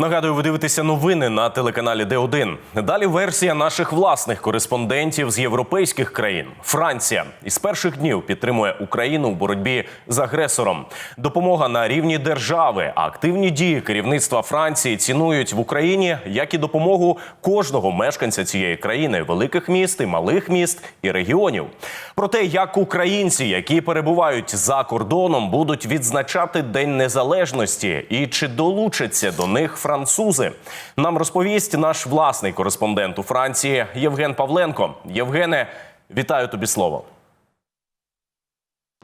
Нагадую, ви дивитеся новини на телеканалі Д1. Далі версія наших власних кореспондентів з європейських країн. Франція із перших днів підтримує Україну у боротьбі з агресором. Допомога на рівні держави, активні дії керівництва Франції цінують в Україні, як і допомогу кожного мешканця цієї країни, великих міст і малих міст і регіонів. Про те, як українці, які перебувають за кордоном, будуть відзначати День Незалежності і чи долучаться до них французи, нам розповість наш власний кореспондент у Франції Євген Павленко. Євгене, вітаю тобі слово.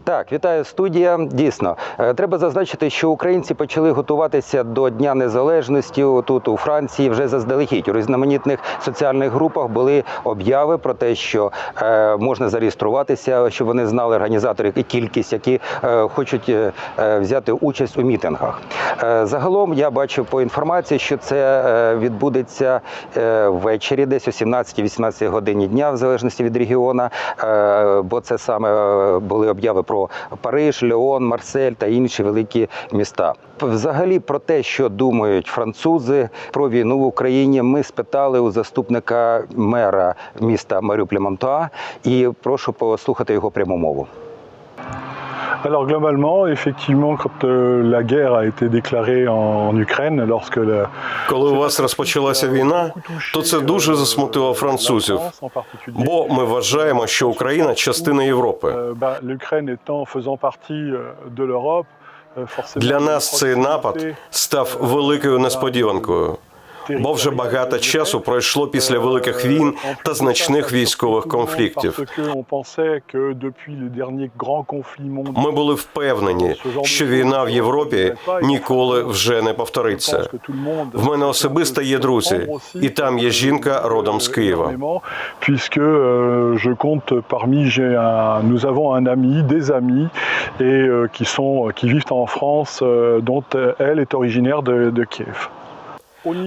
Так, вітаю студія. Дійсно, Е, треба зазначити, що українці почали готуватися до Дня Незалежності тут у Франції вже заздалегідь. У різноманітних соціальних групах були обяви про те, що е, можна зареєструватися, щоб вони знали організатори і кількість, які е, хочуть взяти участь у мітингах. Загалом я бачив по інформації, що це відбудеться ввечері, десь о 17-18 годині дня, в залежності від регіона. Бо це саме були обяви про Париж, Леон, Марсель та інші великі міста. Взагалі про те, що думають французи про війну в Україні, ми спитали у заступника мера міста Маріуполя Монтуа, і прошу послухати його пряму мову. Alors globalement, effectivement, quand euh, la guerre a été déclarée en, en Ukraine, lorsque le, Коли у вас розпочалася війна, то це дуже засмутило французів. Бо ми вважаємо, що Україна частина Європи. Euh, bah, l'Ukraine étant faisant partie euh, de l'Europe, euh, forcément, Для нас цей напад став великою несподіванкою. Бо вже багато часу пройшло після великих війн та значних військових конфліктів. Ми були впевнені, що війна в Європі ніколи вже не повториться. В мене особисто є друзі, і там є жінка родом з Києва. Puisque euh, je compte parmi, j'ai un, nous avons un ami, des amis, et euh, qui sont, qui vivent en France, euh, dont elle est originaire de, de Kiev.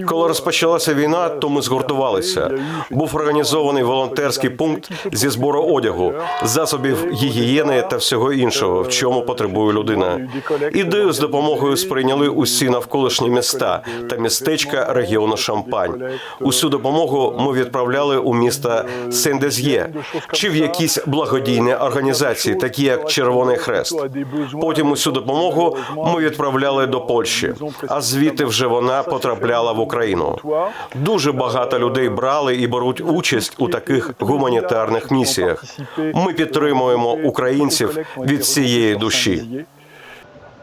Коли розпочалася війна, то ми згуртувалися. Був організований волонтерський пункт зі збору одягу, засобів гігієни та всього іншого, в чому потребує людина. Ідею з допомогою сприйняли усі навколишні міста та містечка регіону Шампань. Усю допомогу ми відправляли у міста Сен-Дез'є чи в якісь благодійні організації, такі як Червоний Хрест. Потім усю допомогу ми відправляли до Польщі, а звідти вже вона потрапляла в Україну. Дуже багато людей брали і беруть участь у таких гуманітарних місіях. Ми підтримуємо українців від всієї душі.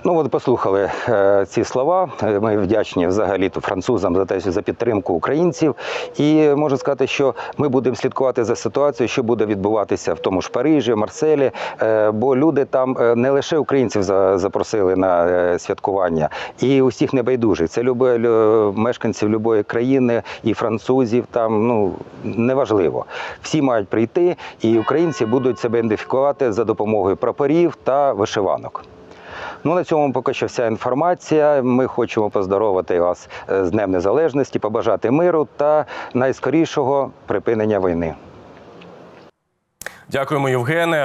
Ну, от послухали е, ці слова. Е, Ми вдячні взагалі то французам за те, за підтримку українців. І можу сказати, що ми будемо слідкувати за ситуацією, що буде відбуватися в тому ж Парижі, Марселі. Е, бо люди там е, не лише українців за- запросили на е, святкування, і усіх небайдужих. Це любе лю- мешканців любої країни, і французів там ну неважливо. Всі мають прийти, і українці будуть себе ідентифікувати за допомогою прапорів та вишиванок. Ну на цьому поки що вся інформація. Ми хочемо поздоровити вас е, з Днем Незалежності, побажати миру та найскорішого припинення війни. Дякуємо, Євгене.